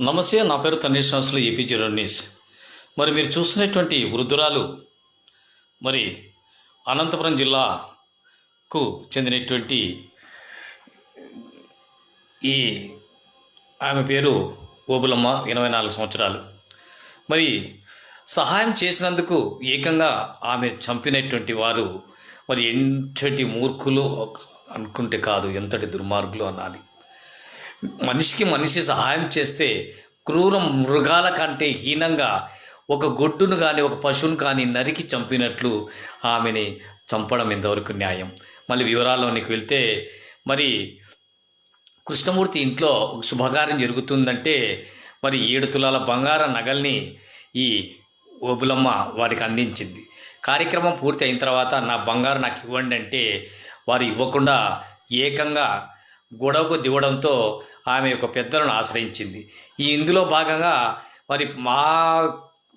నమస్తే నా పేరు తనీష్ శ్వాసలు ఏపీ జీరో న్యూస్. మరి మీరు చూస్తున్నటువంటి వృద్ధురాలు మరి అనంతపురం జిల్లాకు చెందినటువంటి ఈ ఆమె పేరు ఓబులమ్మ ఎనభై నాలుగు సంవత్సరాలు. మరి సహాయం చేసినందుకు ఏకంగా ఆమె చంపినటువంటి వారు మరి ఎంతటి మూర్ఖులు అనుకుంటే కాదు ఎంతటి దుర్మార్గులు అనాలి. మనిషికి మనిషి సహాయం చేస్తే క్రూర మృగాల కంటే హీనంగా ఒక గొడ్డును కానీ ఒక పశువును కానీ నరికి చంపినట్లు ఆమెని చంపడం ఎంతవరకు న్యాయం? మళ్ళీ వివరాల్లోనికి వెళ్తే మరి కృష్ణమూర్తి ఇంట్లో ఒక శుభకార్యం జరుగుతుందంటే మరి ఏడు తులాల బంగార నగల్ని ఈ ఓబులమ్మ వారికి అందించింది. కార్యక్రమం పూర్తి అయిన తర్వాత నా బంగారు నాకు ఇవ్వండి అంటే వారు ఇవ్వకుండా ఏకంగా గొడవకు దిగడంతో ఆమె యొక్క పెద్దలను ఆశ్రయించింది. ఈ ఇందులో భాగంగా మరి మా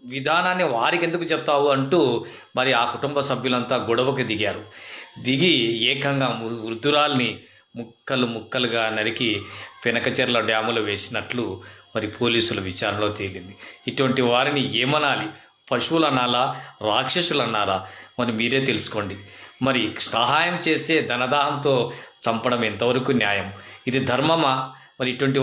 విధానాన్ని వారికి ఎందుకు చెప్తావు అంటూ మరి ఆ కుటుంబ సభ్యులంతా గొడవకు దిగారు. దిగి ఏకంగా వృద్ధురాల్ని ముక్కలు ముక్కలుగా నరికి పెనకచెర్ల డ్యాములో వేసినట్లు మరి పోలీసుల విచారణలో తేలింది. ఇటువంటి వారిని ఏమనాలి? పశువులు అనాలా రాక్షసులు అన్నారా మరి మీరే తెలుసుకోండి. మరి సహాయం చేస్తే ధనదాహంతో చంపడం ఎంతవరకు న్యాయం? ఇది ధర్మమా? మరి ఇటువంటి